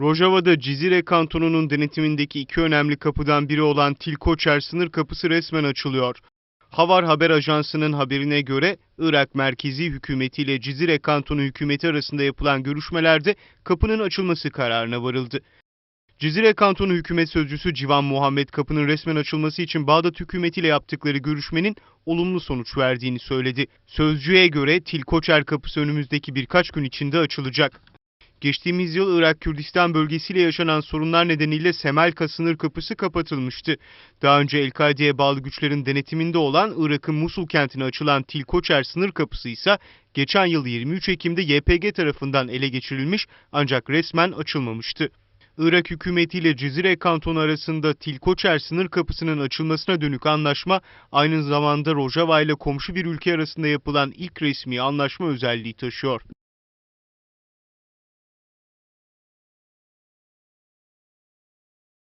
Rojava'da Cizire kantonunun denetimindeki iki önemli kapıdan biri olan Tilkoçer sınır kapısı resmen açılıyor. Havar Haber Ajansı'nın haberine göre Irak merkezi hükümeti ile Cizire kantonu hükümeti arasında yapılan görüşmelerde kapının açılması kararına varıldı. Cizire kantonu hükümet sözcüsü Civan Muhammed kapının resmen açılması için Bağdat hükümetiyle yaptıkları görüşmenin olumlu sonuç verdiğini söyledi. Sözcüye göre Tilkoçer kapısı önümüzdeki birkaç gün içinde açılacak. Geçtiğimiz yıl Irak Kürdistan bölgesiyle yaşanan sorunlar nedeniyle Semelka sınır kapısı kapatılmıştı. Daha önce El-Kaide'ye bağlı güçlerin denetiminde olan Irak'ın Musul kentine açılan Tilkoçer sınır kapısı ise geçen yıl 23 Ekim'de YPG tarafından ele geçirilmiş ancak resmen açılmamıştı. Irak hükümetiyle Cizire kantonu arasında Tilkoçer sınır kapısının açılmasına dönük anlaşma aynı zamanda Rojava ile komşu bir ülke arasında yapılan ilk resmi anlaşma özelliği taşıyor.